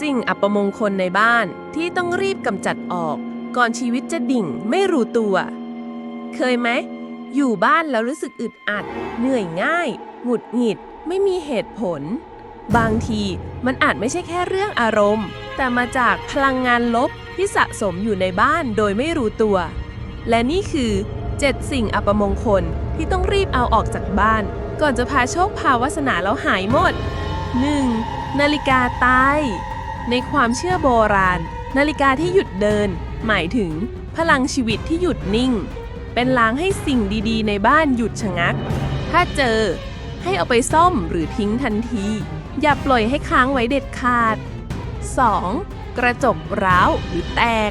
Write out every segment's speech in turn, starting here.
สิ่งอัปมงคลในบ้านที่ต้องรีบกำจัดออก ก่อนชีวิตจะดิ่งไม่รู้ตัว เคยไหม อยู่บ้านแล้วรู้สึกอึดอัด เหนื่อยง่าย หงุดหงิด ไม่มีเหตุผล บางทีมันอาจไม่ใช่แค่เรื่องอารมณ์ แต่มาจากพลังงานลบที่สะสมอยู่ในบ้านโดยไม่รู้ตัว และนี่คือ 7 สิ่งอัปมงคลที่ต้องรีบเอาออกจากบ้าน ก่อนจะพาโชคพาวาสนาแล้วหายหมด 1. นาฬิกาตาย ในความเชื่อโบราณ นาฬิกาที่หยุดเดิน หมายถึง พลังชีวิตที่หยุดนิ่ง เป็นลางให้สิ่งดีๆ ในบ้านหยุดชะงัก ถ้าเจอ ให้เอาไปซ่อมหรือทิ้งทันที อย่าปล่อยให้ค้างไว้เด็ดขาด 2. กระจกร้าวหรือแตก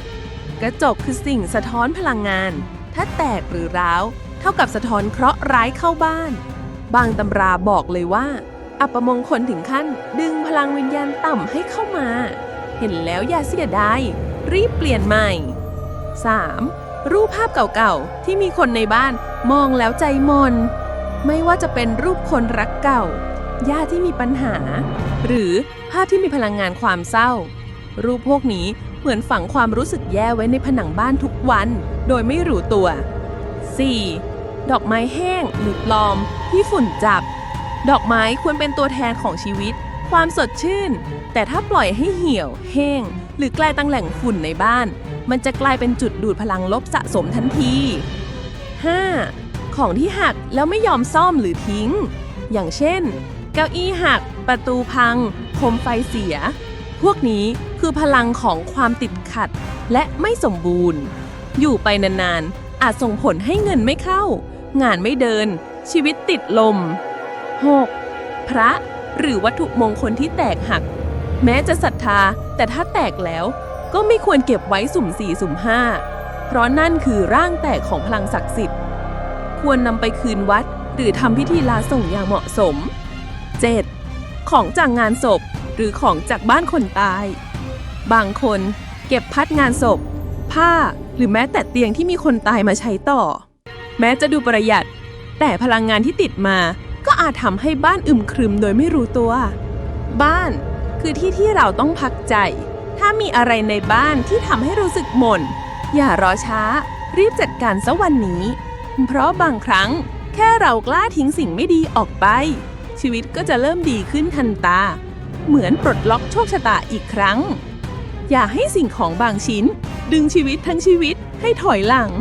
กระจกคือสิ่งสะท้อนพลังงาน ถ้าแตกหรือร้าว เท่ากับสะท้อนเคราะห์ร้ายเข้าบ้าน บางตำราบอกเลยว่า อัปมงคลถึงขั้นดึงพลังวิญญาณต่ำให้เข้ามา เห็นแล้วอย่าเสียดายรีบเปลี่ยนใหม่ 3. รูปภาพเก่าๆ ที่มีคนในบ้านมองแล้วใจมน ไม่ว่าจะเป็นรูปคนรักเก่า ญาติที่มีปัญหา หรือภาพที่มีพลังงานความเศร้า รูปพวกนี้เหมือนฝังความรู้สึกแย่ไว้ในผนังบ้านทุกวัน โดยไม่รู้ตัว 4. ดอกไม้แห้งหรือปลอมที่ฝุ่นจับ ดอกไม้ควรเป็นตัวแทนของชีวิต ความสดชื่น แต่ถ้าปล่อยให้เหี่ยว แห้ง หรือกลายตั้งแหล่งฝุ่นในบ้าน มันจะกลายเป็นจุดดูดพลังลบสะสมทันที 5. ของที่หักแล้วไม่ยอมซ่อมหรือทิ้ง อย่างเช่น เก้าอี้หัก ประตูพัง โคมไฟเสีย พวกนี้คือพลังของความติดขัด และไม่สมบูรณ์ อยู่ไปนานๆอาจส่งผลให้เงินไม่เข้า งานไม่เดิน ชีวิตติดลม 6. พระหรือวัตถุมงคลที่แตกหัก แม้จะศรัทธาแต่ถ้าแตกแล้วก็ไม่ควรเก็บไว้สุ่มสี่สุ่มห้าเพราะนั่นคือร่างแตกของพลังศักดิ์สิทธิ์ ควรนำไปคืนวัดหรือทำพิธีลาส่งอย่างเหมาะสม 7. ของจากงานศพหรือของจากบ้านคนตาย บางคนเก็บพัดงานศพ ผ้าหรือแม้แต่เตียงที่มีคนตายมาใช้ต่อ แม้จะดูประหยัด แต่พลังงานที่ติดมา ก็อาจทำให้บ้านอึมครึมโดยไม่รู้ตัว บ้านคือที่ที่เราต้องพักใจ ถ้ามีอะไรในบ้านที่ทำให้รู้สึกหม่น อย่ารอช้า รีบจัดการซะวันนี้ เพราะบางครั้งแค่เรากล้าทิ้งสิ่งไม่ดีออกไป ชีวิตก็จะเริ่มดีขึ้นทันตา เหมือนปลดล็อกโชคชะตาอีกครั้ง อย่าให้สิ่งของบางชิ้น ดึงชีวิตทั้งชีวิตให้ถอยหลัง